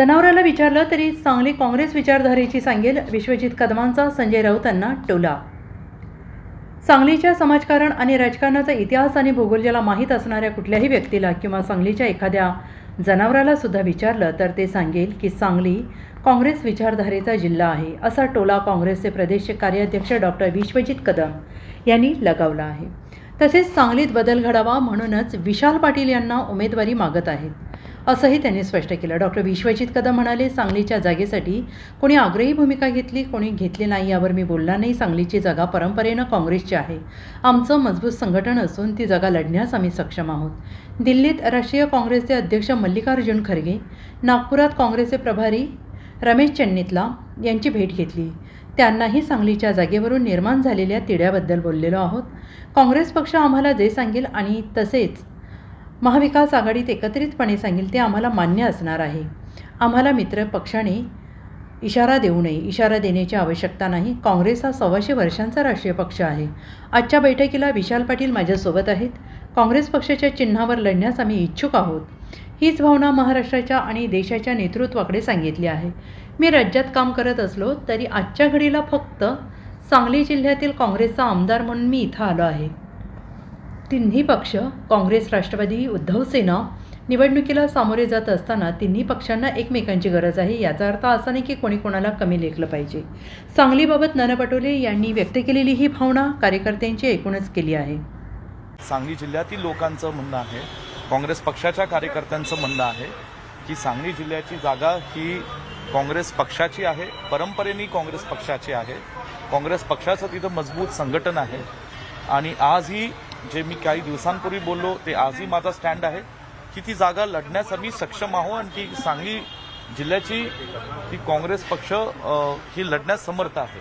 जनावराला विचारलं तरी सांगली काँग्रेस विचारधारेची सांगेल विश्वजित कदमांचा संजय राऊतांना टोला. सांगलीच्या समाजकारण आणि राजकारणाचा इतिहास आणि भूगोल ज्याला माहीत असणाऱ्या कुठल्याही व्यक्तीला किंवा सांगलीच्या एखाद्या जनावराला सुद्धा विचारलं तर ते सांगेल की सांगली काँग्रेस विचारधारेचा जिल्हा आहे असा टोला काँग्रेसचे प्रदेश कार्याध्यक्ष डॉक्टर विश्वजित कदम यांनी लगावला आहे. तसेच सांगलीत बदल घडावा म्हणूनच विशाल पाटील यांना उमेदवारी मागत आहेत. असंही त्यांनी स्पष्ट केलं. डॉक्टर विश्वजित कदम म्हणाले सांगलीच्या जागेसाठी कोणी आग्रही भूमिका घेतली कोणी घेतली नाही यावर मी बोलणार नाही. सांगलीची जागा परंपरेनं काँग्रेसची आहे. आमचं मजबूत संघटन असून ती जागा लढण्यास आम्ही सक्षम आहोत. दिल्लीत राष्ट्रीय काँग्रेसचे अध्यक्ष मल्लिकार्जुन खरगे नागपुरात काँग्रेसचे प्रभारी रमेश चन्नितला यांची भेट घेतली. त्यांनाही सांगलीच्या जागेवरून निर्माण झालेल्या तिढ्याबद्दल बोललेलो आहोत. काँग्रेस पक्ष आम्हाला जे सांगेल आणि तसेच महाविकास आघाडीत एकत्रितपणे सांगेल ते आम्हाला मान्य असणार आहे. आम्हाला मित्र पक्षाने इशारा देऊ नये इशारा देण्याची आवश्यकता नाही. काँग्रेस हा सव्वाशे वर्षांचा राष्ट्रीय पक्ष आहे. आजच्या बैठकीला विशाल पाटील माझ्यासोबत आहेत. काँग्रेस पक्षाच्या चिन्हावर लढण्यास आम्ही इच्छुक आहोत. हीच भावना महाराष्ट्राच्या आणि देशाच्या नेतृत्वाकडे सांगितली आहे. मी राज्यात काम करत असलो तरी आजच्या घडीला फक्त सांगली जिल्ह्यातील काँग्रेसचा आमदार म्हणून मी इथं आलो आहे. तिन्ही पक्ष काँग्रेस राष्ट्रवादी उद्धव सेना निवडणुकीला सामोरे जात असताना तिन्ही पक्षांना एकमेकांची गरज आहे याचा अर्थ असा नाही की कोणी कोणाला कमी लेखलं पाहिजे. सांगलीबाबत नाना पटोले यांनी व्यक्त केलेली ही भावना कार्यकर्त्यांची एकूणच केली आहे. सांगली जिल्ह्यातील लोकांचं म्हणणं आहे काँग्रेस पक्षाच्या कार्यकर्त्यांचं म्हणणं आहे की सांगली जिल्ह्याची जागा ही काँग्रेस पक्षाची आहे परंपरेने काँग्रेस पक्षाची आहे. काँग्रेस पक्षाचं तिथं मजबूत संघटन आहे. आणि आजही जे मी काही दिवसांपूर्वी बोललो ते आजही माझा स्टँड आहे की ती जागा लढण्यास आम्ही सक्षम आहोत आणि ती सांगली जिल्ह्याची ती काँग्रेस पक्ष ही लढण्यास समर्थ आहे.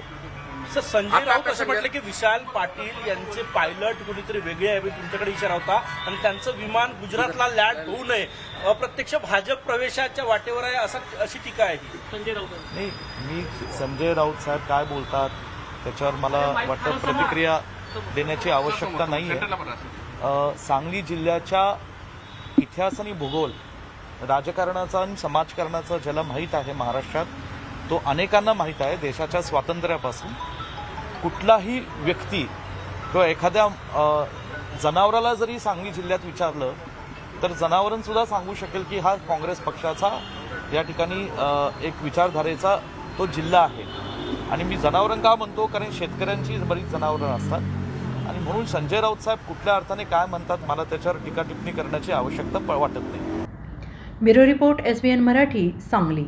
सर संजय राऊत असं म्हटलं की विशाल पाटील यांचे पायलट कुणीतरी वेगळे आहे तुमच्याकडे इशारा होता आणि त्यांचं विमान गुजरातला लँड होऊ नये. अप्रत्यक्ष भाजप प्रवेशाच्या वाटेवर आहे असा अशी टीका आहे ही. संजय राऊत. नाही मी संजय राऊत साहेब काय बोलतात त्याच्यावर मला वाटतं प्रतिक्रिया देण्याची आवश्यकता नाही आहे सांगली जिल्ह्याच्या इतिहास आणि भूगोल राजकारणाचा आणि समाजकारणाचा ज्याला माहीत आहे महाराष्ट्रात तो अनेकांना माहीत आहे. देशाच्या स्वातंत्र्यापासून कुठलाही व्यक्ती किंवा एखाद्या जनावराला जरी सांगली जिल्ह्यात विचारलं तर जनावरं सुद्धा सांगू शकेल की हा काँग्रेस पक्षाचा या ठिकाणी एक विचारधारेचा तो जिल्हा आहे. आणि मी जनावरं का म्हणतो? कारण शेतकऱ्यांची बरीच जनावरं असतात. आणि म्हणून संजय राऊत साहेब कुठल्या अर्थाने काय म्हणतात मला त्याच्यावर टीका टिप्पणी करण्याची आवश्यकता वाटत नाही. Bureau report S B N Marathi Sangli.